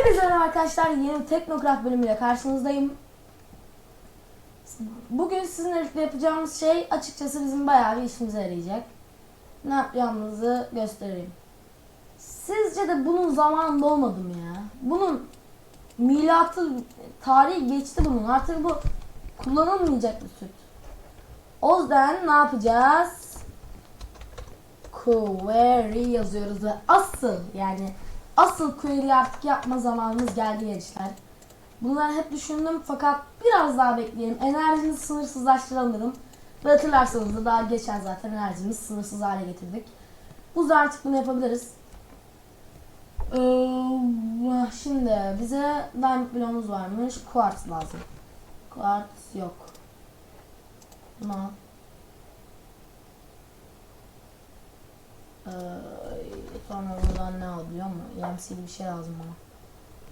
Hepinize arkadaşlar. Yeni Teknokraft bölümüyle karşınızdayım. Bugün birlikte yapacağımız şey açıkçası bizim bayağı bir işimize yarayacak. Ne yapacağımızı göstereyim. Sizce de bunun zamanında olmadı mı ya? Bunun milatı tarihi geçti bunun. Artık bu kullanılmayacak bir süt. O yüzden ne yapacağız? Query yazıyoruz ve asıl yani asıl query artık yapma zamanımız geldi gençler. Bunları hep düşündüm fakat biraz daha bekleyelim. Enerjimizi sınırsızlaştıralım dedim. Ve hatırlarsanız da daha geçen zaten enerjimizi sınırsız hale getirdik. Bu yüzden artık bunu yapabiliriz. Ee, şimdi bize diamond bloğumuz varmış. Quartz lazım. Quartz yok. Bunu al. Ee, sonra buradan ne biliyor musun? EMC'li bir şey lazım bana.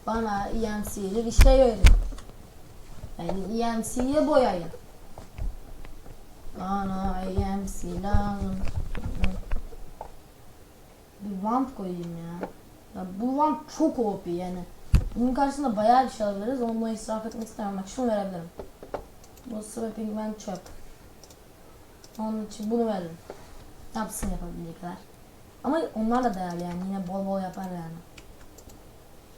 Bana EMC'li bir şey verin. Yani EMC'ye boyayın. Bana EMC lazım. Bir vant koyayım ya. ya bu vant çok OP yani. Bunun karşısında bayağı bir şey alabiliriz. Onu israf etmek istemiyorum. Bak şunu verebilirim. Bu swapping man çöp. Onun için bunu veririm. Yapsın yapabildiği kadar. Ama onlar da değerli yani yine bol bol yapar yani.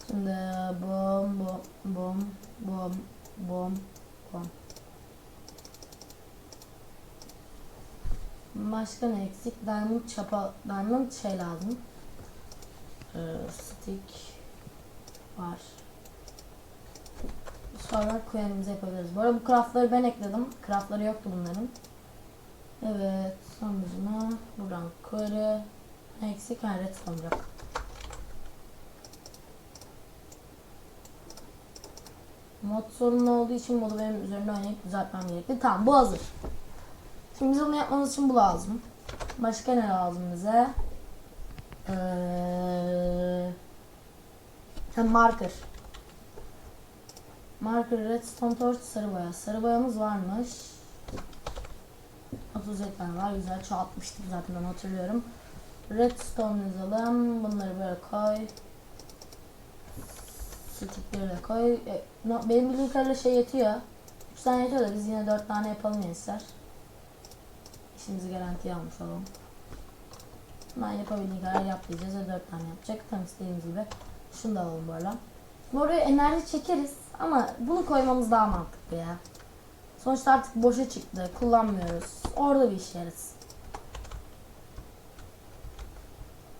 Şimdi bom bom bom bom bom bom. Başka ne eksik? Diamond çapa, diamond şey lazım. Ee, stick var. Sonra coin'imizi yapabiliriz. Bu arada bu craftları ben ekledim. Craftları yoktu bunların. Evet, sonucuna buradan query eksik redstone yok. Mod sorunu olduğu için modu benim üzerinde oynayıp düzeltmem gerekli. Tamam bu hazır. Şimdi biz onu yapmamız için bu lazım. Başka ne lazım bize? Ee, marker. Marker, redstone torch, sarı boya. Sarı boyamız varmış. 37 tane var. Güzel çoğaltmıştık zaten ben hatırlıyorum. Redstone yazalım. Bunları böyle koy. Stickleri de koy. E, no, benim bildiğim kadarıyla şey yetiyor. 3 tane yetiyor da biz yine 4 tane yapalım gençler. İşimizi garantiye almış olalım. Ben yapabildiğim kadar yap diyeceğiz ve 4 tane yapacak. Tam istediğimiz gibi. Şunu da alalım böyle. Buraya enerji çekeriz ama bunu koymamız daha mantıklı ya. Sonuçta artık boşa çıktı. Kullanmıyoruz. Orada bir işe yarasın.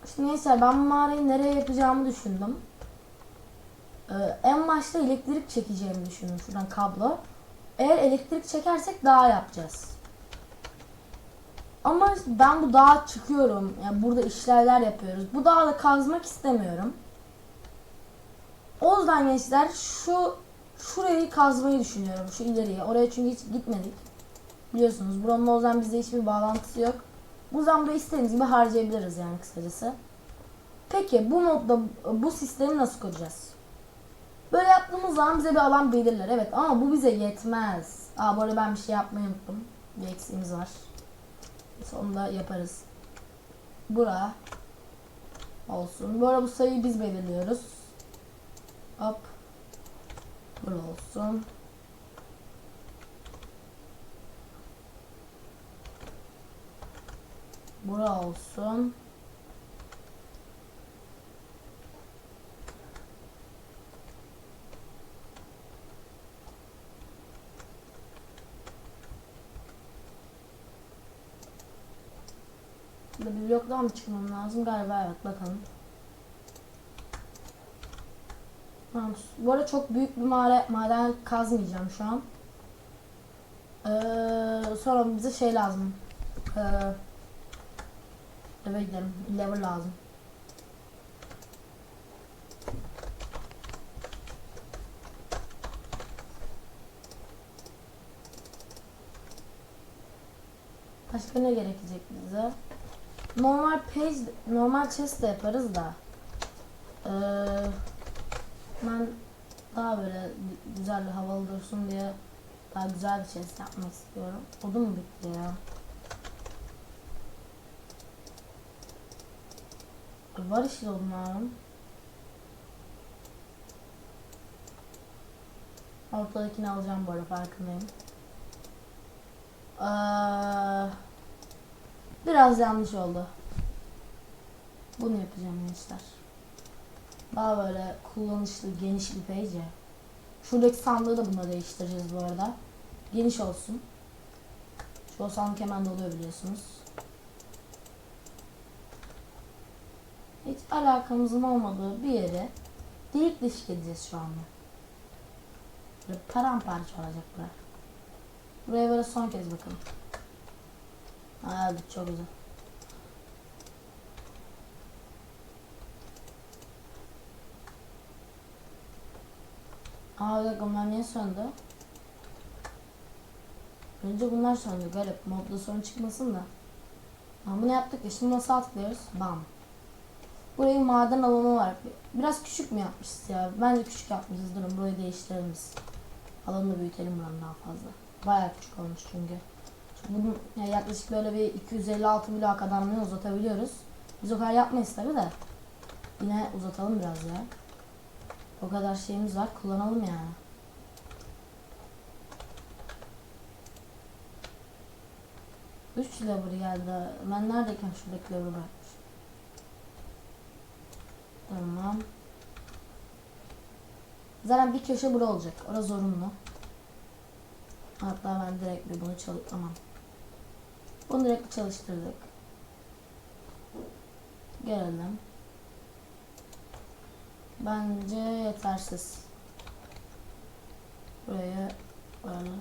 Şimdi neyse ben mağarayı nereye yapacağımı düşündüm. Ee, en başta elektrik çekeceğimi düşündüm. Şuradan kablo. Eğer elektrik çekersek dağ yapacağız. Ama ben bu dağa çıkıyorum. Yani burada işlerler yapıyoruz. Bu dağı da kazmak istemiyorum. O yüzden gençler şu şurayı kazmayı düşünüyorum. Şu ileriye. Oraya çünkü hiç gitmedik. Biliyorsunuz buranın o yüzden bizde hiçbir bağlantısı yok. Bu burayı istediğimiz gibi harcayabiliriz yani kısacası. Peki bu modda bu sistemi nasıl kuracağız? Böyle yaptığımız zaman bize bir alan belirler. Evet ama bu bize yetmez. Aa bu arada ben bir şey yapmayı unuttum. Bir eksiğimiz var. Sonunda yaparız. Bura olsun. Bu arada bu sayıyı biz belirliyoruz. Hop. Bura olsun. Bura olsun. Burada bir blok daha mı çıkmam lazım? Galiba evet bakalım. Tamam. Bu arada çok büyük bir maden, maden kazmayacağım şu an. Ee, sonra bize şey lazım. Ee, eve gidelim. Lever lazım. Başka ne gerekecek bize? Normal page, normal chest de yaparız da. Ee, ben daha böyle güzel havalı dursun diye daha güzel bir chest yapmak istiyorum. Odun mu bitti ya? Var işte odunlarım. Ortadakini alacağım bu arada farkındayım. Ee, biraz yanlış oldu. Bunu yapacağım gençler. Daha böyle kullanışlı, geniş bir page. Şuradaki sandığı da buna değiştireceğiz bu arada. Geniş olsun. Şu sandık hemen doluyor biliyorsunuz. Hiç alakamızın olmadığı bir yere delik deşik edeceğiz şu anda. Böyle paramparça olacak buraya. Buraya böyle son kez bakalım. Evet çok güzel. Aa bir dakika bunlar niye söndü? Önce bunlar söndü garip. Modda sorun çıkmasın da. Tamam bunu yaptık ya şimdi nasıl tıklıyoruz? Bam. Burayı maden alanı var. Biraz küçük mü yapmışız ya? Bence küçük yapmışız. Durun burayı değiştirelim biz. Alanı büyütelim buranın daha fazla. Bayağı küçük olmuş çünkü. Bunun yani yaklaşık böyle bir 256 bloğa kadar mı uzatabiliyoruz. Biz o kadar yapmayız tabi de. Yine uzatalım biraz ya. O kadar şeyimiz var. Kullanalım yani. Üç lever geldi. Ben neredeyken şuradaki lever'ı bırakmış. Tamam. Zaten bir köşe bura olacak. Orası zorunlu. Hatta ben direkt bir bunu çalış... Aman. Bunu direkt çalıştırdık. Gelelim. Bence yetersiz. Buraya böyle.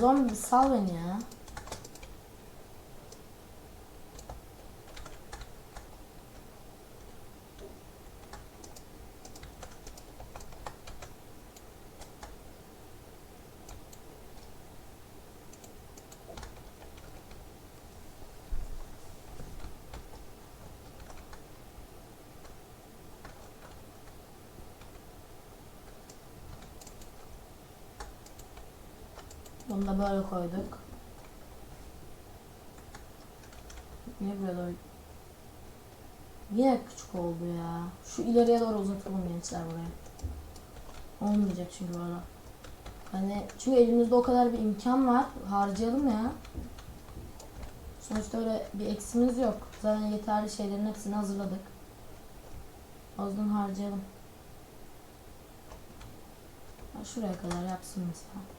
Zombi sal beni ya. Bunu da böyle koyduk. Niye böyle? Yine küçük oldu ya. Şu ileriye doğru uzatalım gençler buraya. Olmayacak çünkü böyle. Hani çünkü elimizde o kadar bir imkan var. Harcayalım ya. Sonuçta öyle bir eksimiz yok. Zaten yeterli şeylerin hepsini hazırladık. O yüzden harcayalım. Ha, Şuraya kadar yapsın mesela.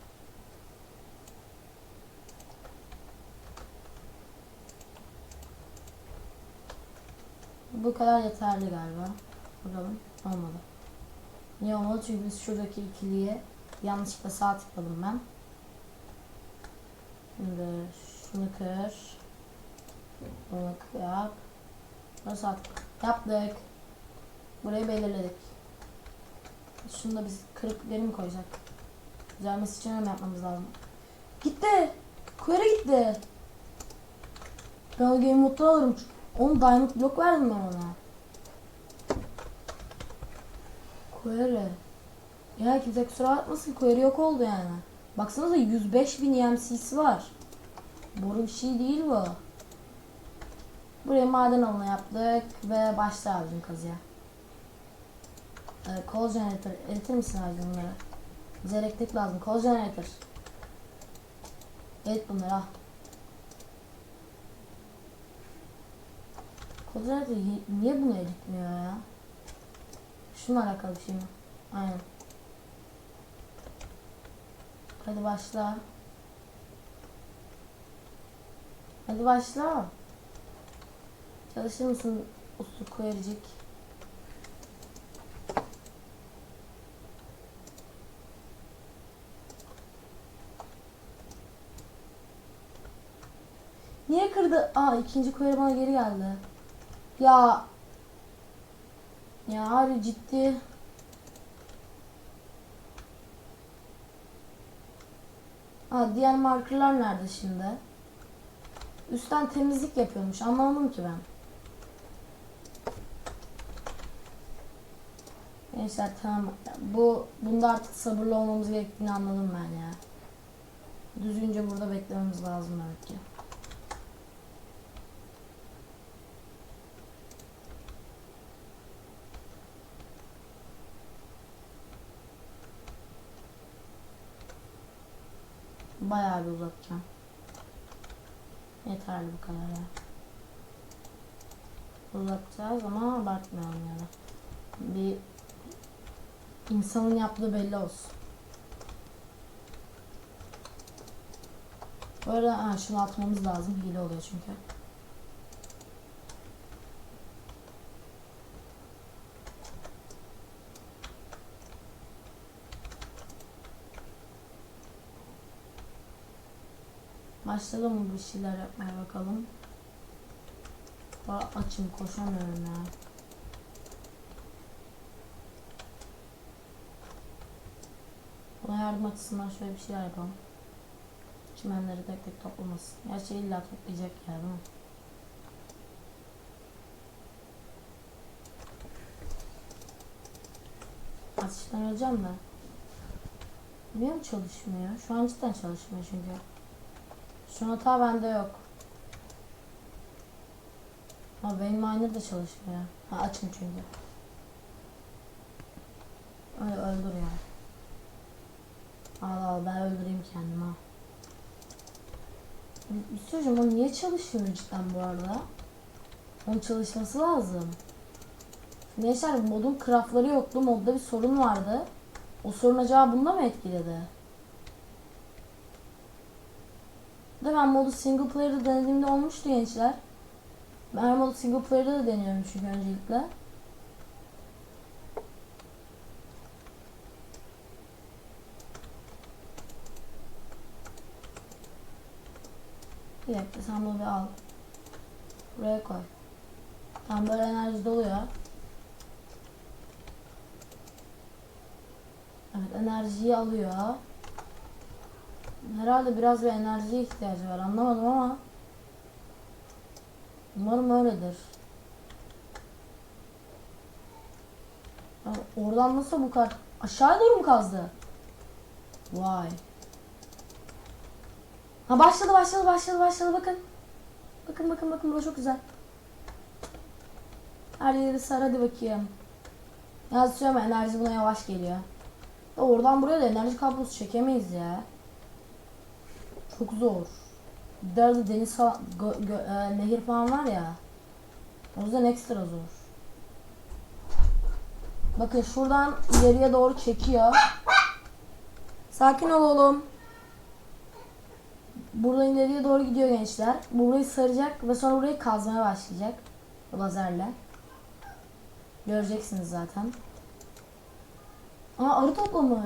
Bu kadar yeterli galiba. Bakalım. Olmadı. Niye olmadı? Çünkü biz şuradaki ikiliye yanlışlıkla sağ tıkladım ben. Şimdi şunu kır. Bunu yap. Bunu sağ tıkla. Yaptık. Burayı belirledik. Şunu da biz kırıp geri mi koyacak? Düzelmesi için öyle yapmamız lazım. Gitti. Kuyara gitti. Ben o game modda alırım. Oğlum diamond blok verdim ben ona. Query. Ya kimse kusura bakmasın query yok oldu yani. Baksanıza 105 bin EMC'si var. Boru bir şey değil bu. Buraya maden alanı yaptık ve başla abicim kazıya. Ee, call generator. Eritir misin abicim bunları? Bize elektrik lazım. Call generator. Evet bunları al. Kodrat niye bunu eritmiyor ya? Şununla alakalı bir şey? Aynen. Hadi başla. Hadi başla. Çalışır mısın uslu koyarcık? Niye kırdı? Aa ikinci koyarı bana geri geldi. Ya ya abi ciddi Ha diğer markerlar nerede şimdi? Üstten temizlik yapıyormuş. Anlamadım ki ben. Gençler tamam. Bu bunda artık sabırlı olmamız gerektiğini anladım ben ya. Düzgünce burada beklememiz lazım belki. Bayağı bir uzatacağım. Yeterli bu kadar ya. Uzatacağız ama abartmayalım yani. Bir insanın yaptığı belli olsun. Bu arada ha, şunu atmamız lazım. Hile oluyor çünkü. Başladı mı bir şeyler yapmaya bakalım. Aa, açım koşamıyorum ya. Buna yardım açısından şöyle bir şeyler yapalım. Çimenleri tek tek toplamasın. Gerçi illa toplayacak ya değil mi? Ateşten öleceğim de. Niye çalışmıyor? Şu an cidden çalışmıyor çünkü. Şu hata bende yok. Ha benim miner de çalışmıyor. Ha açım çünkü. Öyle öldür ya. Al al ben öldüreyim kendimi ha. Bir şey o niye çalışmıyor cidden bu arada? Onun çalışması lazım. Neyse modun craftları yoktu. Modda bir sorun vardı. O sorun acaba bunda mı etkiledi? De ben modu single player'da denediğimde olmuştu gençler. Ben her modu single player'da da deniyorum çünkü öncelikle. Bir dakika sen bunu bir al. Buraya koy. Tam böyle enerji doluyor. Evet enerjiyi alıyor. Herhalde biraz bir enerjiye ihtiyacı var anlamadım ama Umarım öyledir. Oradan nasıl bu kadar aşağı doğru mu kazdı? Vay. Ha başladı başladı başladı başladı bakın. Bakın bakın bakın bu çok güzel. Her yeri sar hadi bakayım. Söyleme enerji buna yavaş geliyor. Oradan buraya da enerji kablosu çekemeyiz ya. Çok zor. Derdi deniz falan, gö- gö- e, nehir falan var ya. O yüzden ekstra zor. Bakın şuradan ileriye doğru çekiyor. Sakin ol oğlum. Buradan ileriye doğru gidiyor gençler. Burayı saracak ve sonra burayı kazmaya başlayacak. Lazerle. Göreceksiniz zaten. Aa arı toplamı.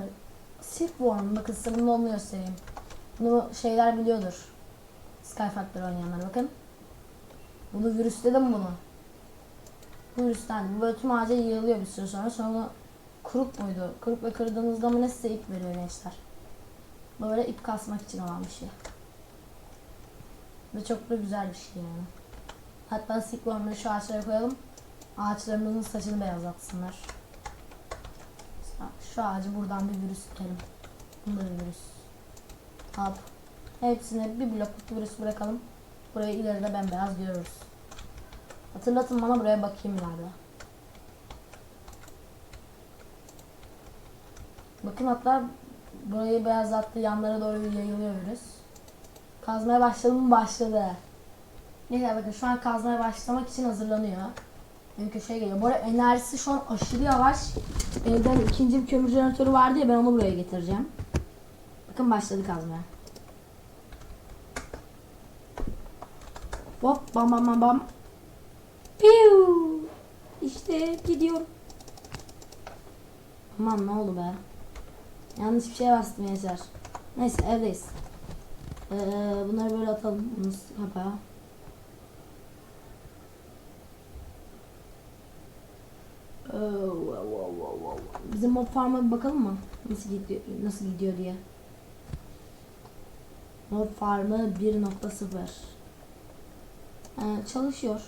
Silkworm. Bakın bunu onu göstereyim. Bunu şeyler biliyordur. Skyfactor oynayanlar bakın. Bunu virüsledim bunu. Bu virüsten. Böyle tüm ağaca yığılıyor bir süre sonra. Sonra kuruk muydu? Kuruk ve kırdığınızda mı ne size ip veriyor gençler. Böyle ip kasmak için olan bir şey. Ve çok da güzel bir şey yani. Hatta sikwormları şu ağaçlara koyalım. Ağaçlarımızın saçını beyazlatsınlar. Şu ağacı buradan bir virüs tutalım. Bunda bir virüs. Hop. Hepsine bir blokluk virüs bırakalım. Burayı ileride bembeyaz görürüz. Hatırlatın bana buraya bakayım nerede. Bakın hatta burayı beyazlattı yanlara doğru yayılıyor virüs. Kazmaya başladı mı başladı. Neyse bakın şu an kazmaya başlamak için hazırlanıyor. Benim köşeye geliyor. Bu enerjisi şu an aşırı yavaş. Evden ikinci bir kömür jeneratörü vardı ya ben onu buraya getireceğim. Bakın başladı kazmaya. Hop bam bam bam bam. Piu. İşte gidiyorum. Aman ne oldu be. Yanlış bir şey bastım Yaşar. Neyse evdeyiz. Ee, bunları böyle atalım. Bunu kapağa. Ee. Bizim mob farm'a bir bakalım mı? Nasıl gidiyor, nasıl gidiyor diye. Mob farmı 1.0 ee, çalışıyor.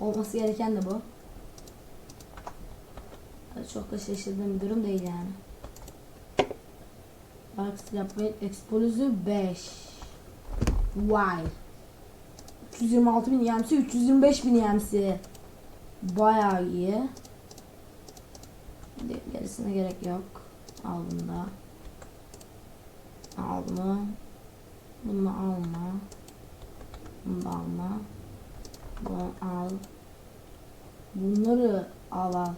Olması gereken de bu. Çok da şaşırdığım bir durum değil yani. Dark Slap Rate Explosive 5 Vay 326 bin yemsi 325 bin yemsi Bayağı iyi Gerisine gerek yok Al bunu da Alma. Bunu alma. Bunu da alma. Bunu al. Bunları al al.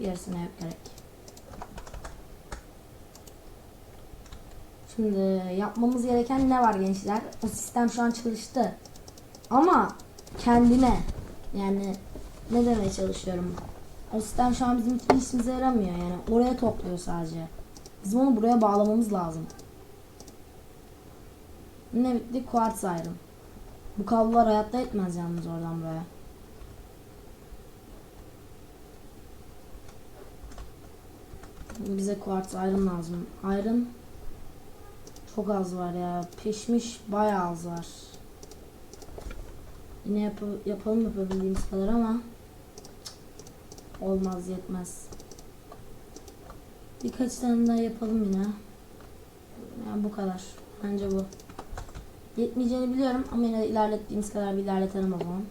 Gerisine yok gerek. Şimdi yapmamız gereken ne var gençler? O sistem şu an çalıştı. Ama kendine yani ne demeye çalışıyorum? O sistem şu an bizim hiçbir işimize yaramıyor yani. Oraya topluyor sadece. Bizim onu buraya bağlamamız lazım. Ne bitti? Quartz ayrım. Bu kablolar hayatta etmez yalnız oradan buraya. Bize quartz ayrım lazım. Ayrım çok az var ya. Pişmiş bayağı az var. Yine yap yapalım yapabildiğimiz kadar ama olmaz yetmez. Birkaç tane daha yapalım yine. Yani bu kadar. Bence bu. Yetmeyeceğini biliyorum ama yine ilerlettiğimiz kadar bir ilerletelim o zaman.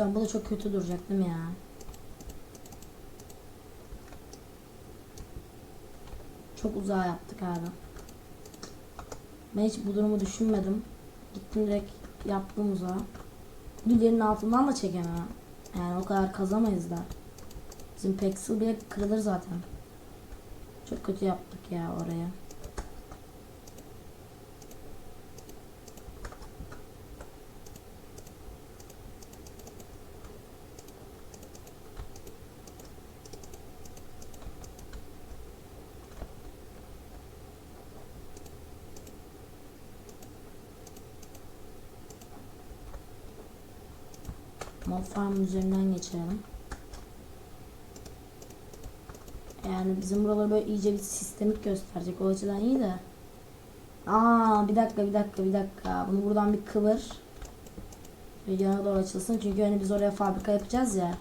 An bu da çok kötü duracak değil mi ya? Çok uzağa yaptık abi. Ben hiç bu durumu düşünmedim. Gittim direkt yaptım uzağa. Bir yerin altından da çekemem. Yani o kadar kazamayız da. Bizim pexel bile kırılır zaten. Çok kötü yaptık ya oraya. Mob farm üzerinden geçelim. Yani bizim buraları böyle iyice bir sistemik gösterecek. O açıdan iyi de. Aa bir dakika bir dakika bir dakika. Bunu buradan bir kıvır. Videona doğru açılsın. Çünkü hani biz oraya fabrika yapacağız ya.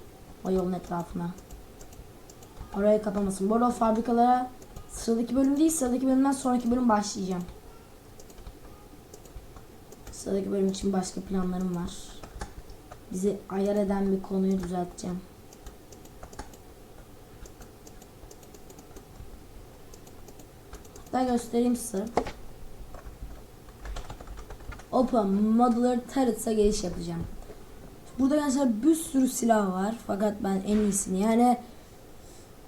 O yolun etrafına. Orayı kapamasın. Bu arada fabrikalara sıradaki bölüm değil sıradaki bölümden sonraki bölüm başlayacağım. Sıradaki bölüm için başka planlarım var. Bizi ayar eden bir konuyu düzelteceğim. Hatta göstereyim size. Open Modular Turrets'a giriş yapacağım. Burada gençler bir sürü silah var. Fakat ben en iyisini yani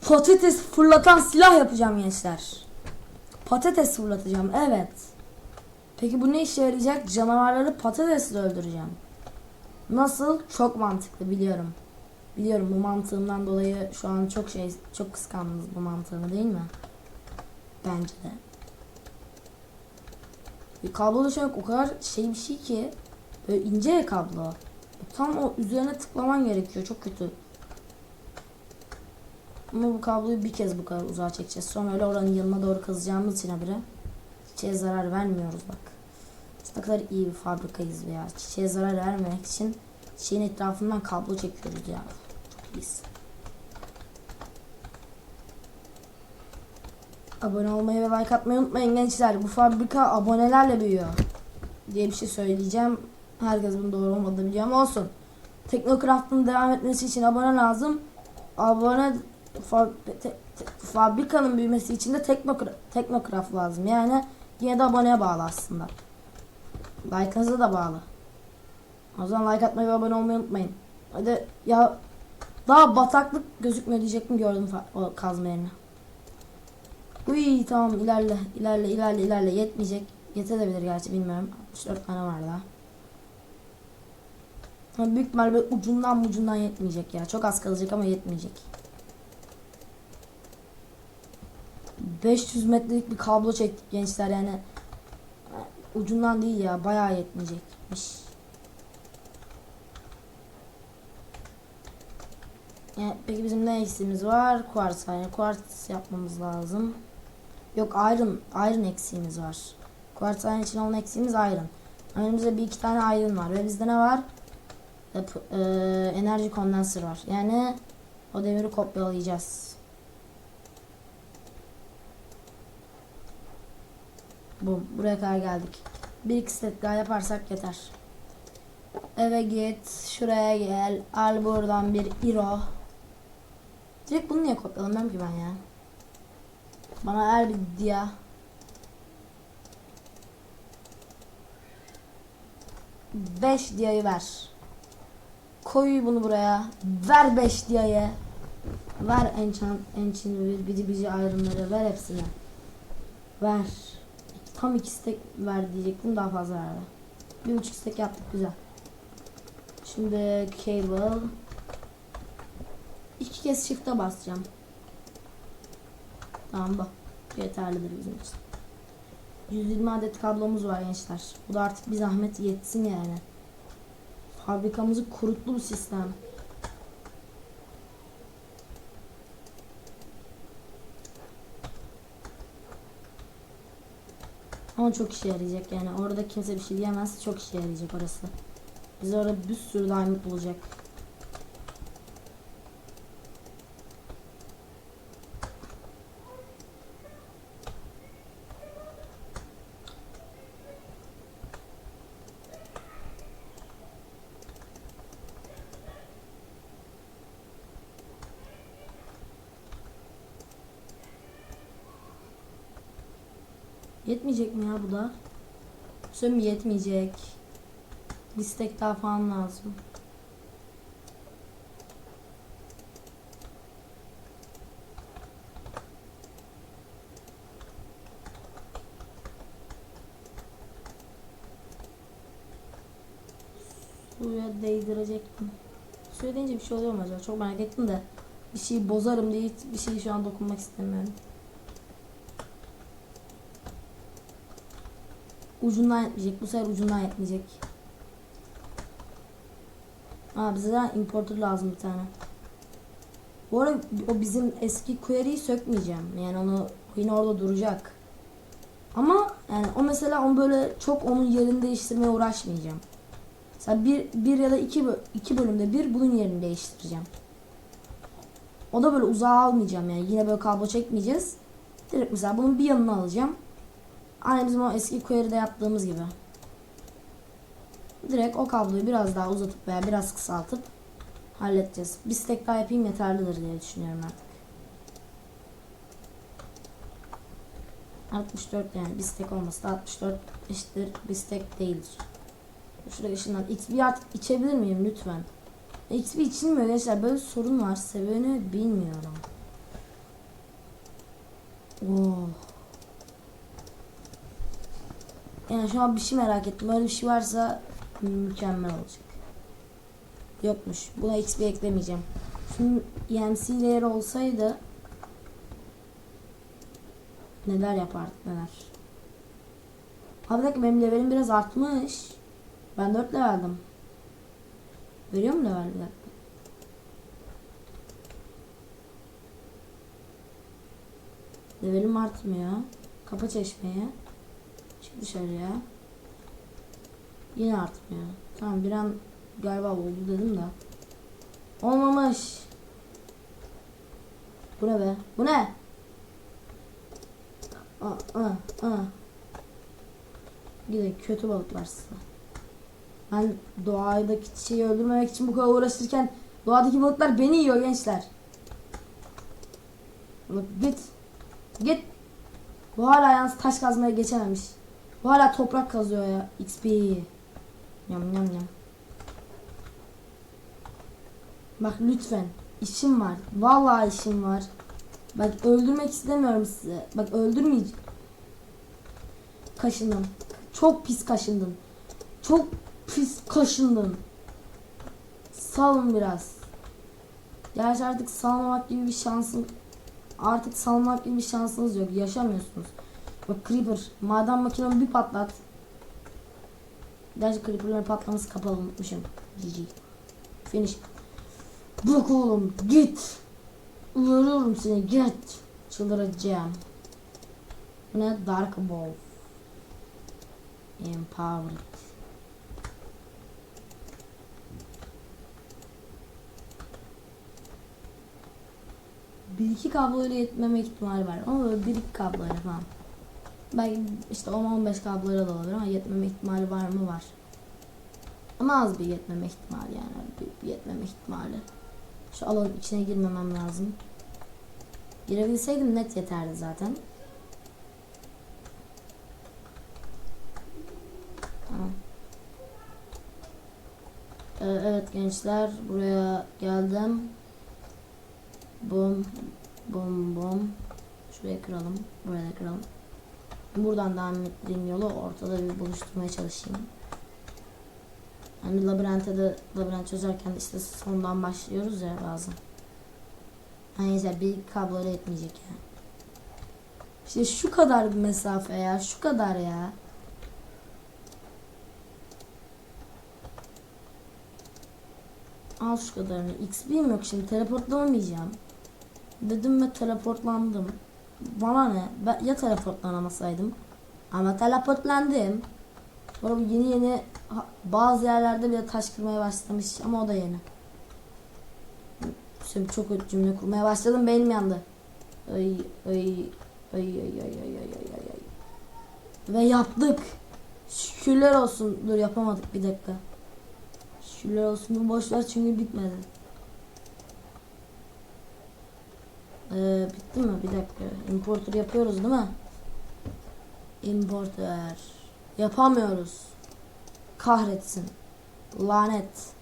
patates fırlatan silah yapacağım gençler. Patates fırlatacağım evet. Peki bu ne işe yarayacak? Canavarları patatesle öldüreceğim. Nasıl? Çok mantıklı biliyorum. Biliyorum bu mantığımdan dolayı şu an çok şey çok kıskandınız bu mantığımı değil mi? Bence de. Bir kablo döşemek o kadar şey bir şey ki böyle ince ya kablo. Tam o üzerine tıklaman gerekiyor. Çok kötü. Ama bu kabloyu bir kez bu kadar uzağa çekeceğiz. Sonra öyle oranın yanına doğru kazacağımız için habire çiçeğe zarar vermiyoruz bak. Ne kadar iyi bir fabrikayız ya. Çiçeğe zarar vermemek için çiçeğin etrafından kablo çekiyoruz ya. Çok iyiyiz. Abone olmayı ve like atmayı unutmayın gençler. Bu fabrika abonelerle büyüyor. Diye bir şey söyleyeceğim. Herkes bunun doğru olmadığını biliyor ama olsun. Teknocraft'ın devam etmesi için abone lazım. Abone fabrikanın büyümesi için de Teknocraft, Teknocraft lazım. Yani yine de aboneye bağlı aslında. Like'ınıza da bağlı. O zaman like atmayı ve abone olmayı unutmayın. Hadi ya daha bataklık gözükmüyor diyecektim gördüm o kazma yerini. Uy tamam ilerle ilerle ilerle ilerle yetmeyecek. Yetebilir gerçi bilmiyorum. 64 tane var daha. Ama büyük ihtimalle ucundan ucundan yetmeyecek ya. Çok az kalacak ama yetmeyecek. 500 metrelik bir kablo çektik gençler yani. Ucundan değil ya bayağı yetmeyecekmiş. Yani peki bizim ne eksiğimiz var? Kuartz var. Yani kuartz yapmamız lazım. Yok iron, iron eksiğimiz var. Kuartz iron için olan eksiğimiz iron. Önümüzde bir iki tane iron var ve bizde ne var? Hep, e, enerji kondenser var. Yani o demiri kopyalayacağız. Bum, buraya kadar geldik. Bir iki step daha yaparsak yeter. Eve git, şuraya gel, al buradan bir iro. Direkt bunu niye kopyalamıyorum ki ben ya? Bana her bir dia. Beş diyayı ver. Koy bunu buraya. Ver 5 diye. Ver enchant, enchant bici bici ayrımları ver hepsini. Ver. Tam iki stack ver diyecektim daha fazla verdi. Bir buçuk stack yaptık güzel. Şimdi cable. İki kez shift'e basacağım. Tamam bu. Yeterlidir bizim için. 120 adet kablomuz var gençler. Bu da artık bir zahmet yetsin yani. Fabrikamızı kurutlu bu sistem. Ama çok işe yarayacak yani. Orada kimse bir şey diyemez. Çok işe yarayacak orası. Biz orada bir sürü diamond bulacak. Yetmeyecek mi ya bu da? Söm yetmeyecek. Bir stek daha falan lazım. Suya değdirecektim. Suya deyince bir şey oluyor mu acaba? Çok merak ettim de. Bir şeyi bozarım diye bir şeyi şu an dokunmak istemiyorum. Ucundan yetmeyecek. Bu sefer ucundan yetmeyecek. Aa bize de importer lazım bir tane. Bu arada o bizim eski query'yi sökmeyeceğim. Yani onu yine orada duracak. Ama yani o mesela onu böyle çok onun yerini değiştirmeye uğraşmayacağım. Mesela bir, bir ya da iki, iki bölümde bir bunun yerini değiştireceğim. O da böyle uzağa almayacağım yani. Yine böyle kablo çekmeyeceğiz. Direkt mesela bunun bir yanını alacağım. Aynı bizim o eski query'de yaptığımız gibi. Direkt o kabloyu biraz daha uzatıp veya biraz kısaltıp halledeceğiz. Bir stack daha yapayım yeterlidir diye düşünüyorum artık. 64 yani bir stack olması da 64 eşittir bir stack değildir. Şuraya ışından XP artık içebilir miyim lütfen? XP içilmiyor gençler böyle sorun var sebebini bilmiyorum. Oh. Yani şu an bir şey merak ettim. Öyle bir şey varsa mükemmel olacak. Yokmuş. Buna XP eklemeyeceğim. Şunun EMC değeri olsaydı neler yapardık neler. Ha bir dakika benim levelim biraz artmış. Ben 4 leveldim. Veriyor mu level bir dakika? Levelim artmıyor. Kapa çeşmeye. Dışarıya. Yine artmıyor. Tamam bir an galiba oldu dedim de. Olmamış. Bu ne be? Bu ne? Aa, aa, aa. Gidin kötü balıklar size. Ben doğadaki çiçeği öldürmemek için bu kadar uğraşırken doğadaki balıklar beni yiyor gençler. Bak git. Git. Bu hala yalnız taş kazmaya geçememiş. Hala toprak kazıyor ya. XP. Yam yam yam. Bak lütfen. işim var. Vallahi işim var. Bak öldürmek istemiyorum sizi. Bak öldürmeyeceğim. Kaşındım. Çok pis kaşındım. Çok pis kaşındım. Salın biraz. Gerçi artık salmamak gibi bir şansın artık salmak gibi bir şansınız yok. Yaşamıyorsunuz. Bak Creeper. Maden makinemi bir patlat. Gerçi Creeper'ların patlaması kapalı unutmuşum. GG. Finish. Bırak oğlum git. Uyarıyorum seni git. Çıldıracağım. Bu ne? Dark Ball. Empowered. bir iki kabloyla yetmeme ihtimali var ama böyle bir iki kabloyla falan. Belki işte 10-15 kabloyla da olabilir ama yetmeme ihtimali var mı var. Ama az bir yetmeme ihtimali yani bir, bir yetmeme ihtimali. Şu alanın içine girmemem lazım. Girebilseydim net yeterdi zaten. Ee, evet gençler buraya geldim. Bum bum bum. Şuraya kıralım. Buraya kıralım. Buradan devam ettiğim yolu ortada bir buluşturmaya çalışayım. Hani labirente de labirent çözerken işte sondan başlıyoruz ya bazen. Neyse bir kabloyla etmeyecek ya. İşte şu kadar bir mesafe ya. Şu kadar ya. Al şu kadarını. XP'm yok şimdi. Teleportlamayacağım. Dedim ve teleportlandım. Bana ne? Ben ya teleportlanamasaydım. Ama teleportlandım. Sonra yeni yeni bazı yerlerde bile taş kırmaya başlamış ama o da yeni. Şimdi çok kötü cümle kurmaya başladım beynim yandı. Ay ay ay ay ay ay ay ay ay. Ve yaptık. Şükürler olsun. Dur yapamadık bir dakika. Şükürler olsun. Bu boş ver çünkü bitmedi. Ee, bitti mi? Bir dakika. Importer yapıyoruz değil mi? Importer. Yapamıyoruz. Kahretsin. Lanet.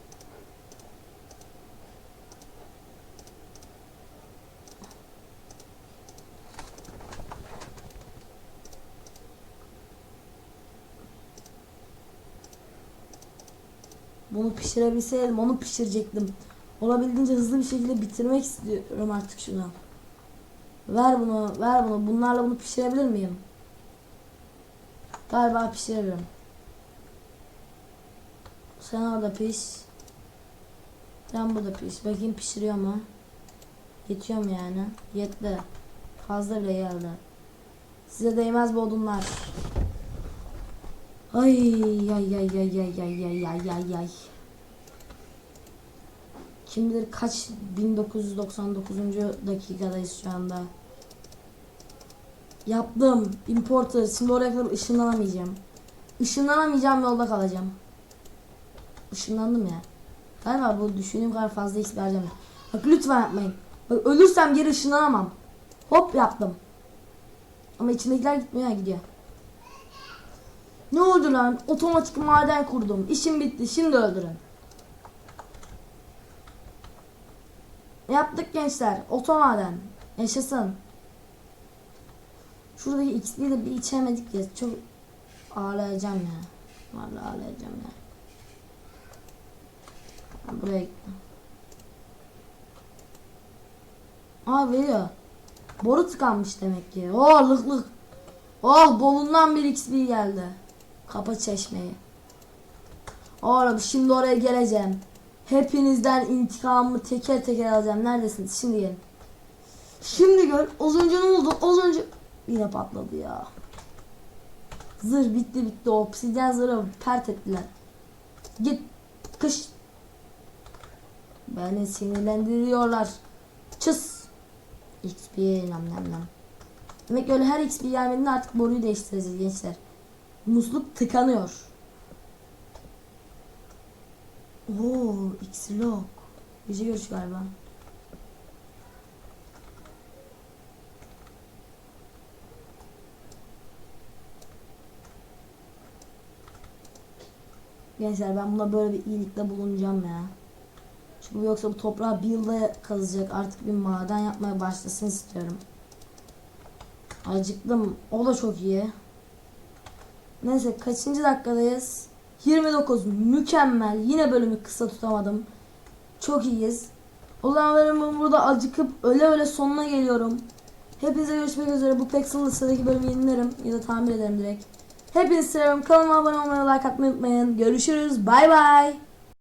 Bunu pişirebilseydim onu pişirecektim. Olabildiğince hızlı bir şekilde bitirmek istiyorum artık şunu. Ver bunu, ver bunu. Bunlarla bunu pişirebilir miyim? Galiba pişiririm. Sen orada piş. Sen burada piş. Bakayım pişiriyor mu? Yetiyor mu yani? Yetti. Fazla bile geldi. Size değmez bu odunlar. Ay ay ay ay ay ay ay ay ay ay. Kim bilir kaç 1999. dakikadayız şu anda. Yaptım. Importer. Şimdi oraya kadar ışınlanamayacağım. Işınlanamayacağım yolda kalacağım. Işınlandım ya. Galiba bu düşündüğüm kadar fazla XP harcamıyorum. Bak lütfen yapmayın. Bak ölürsem geri ışınlanamam. Hop yaptım. Ama içindekiler gitmiyor ya gidiyor. Ne oldu lan? Otomatik maden kurdum. İşim bitti. Şimdi öldürün. Yaptık gençler. Otomaden. Yaşasın. Şuradaki XP'yi de bir içemedik ya. Çok ağlayacağım ya. Vallahi ağlayacağım ya. Ben buraya gittim. Aa veriyor. Boru tıkanmış demek ki. Oh lık lık. Oh bolundan bir XP geldi. Kapa çeşmeyi. Oğlum şimdi oraya geleceğim. Hepinizden intikamımı teker teker alacağım. Neredesiniz? Şimdi gelin. Şimdi gör. Az önce ne oldu? Az önce yine patladı ya. Zırh bitti bitti. Obsidyen zırhı pert ettiler. Git. Kış. Beni sinirlendiriyorlar. Çıs. XP nam nam nam. Demek öyle her XP gelmediğinde artık boruyu değiştireceğiz gençler. Musluk tıkanıyor. Oo, X-Lock. Gece görüş galiba. Gençler ben buna böyle bir iyilikte bulunacağım ya. Çünkü yoksa bu toprağı bir yılda kazacak. Artık bir maden yapmaya başlasın istiyorum. Acıktım. O da çok iyi. Neyse kaçıncı dakikadayız? 29. Mükemmel. Yine bölümü kısa tutamadım. Çok iyiyiz. O zaman burada acıkıp öyle öyle sonuna geliyorum. Hepinize görüşmek üzere. Bu Pexel'lı sıradaki bölümü yenilerim ya da tamir ederim direkt. Hepinizi seviyorum. Kanalıma abone olmayı, like atmayı unutmayın. Görüşürüz. Bay bay.